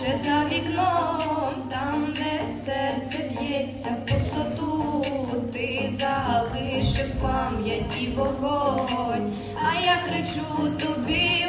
Ще за вікном, там, де серце б'ється в пустоту, ти залишив пам'яті вогонь, а я кричу тобі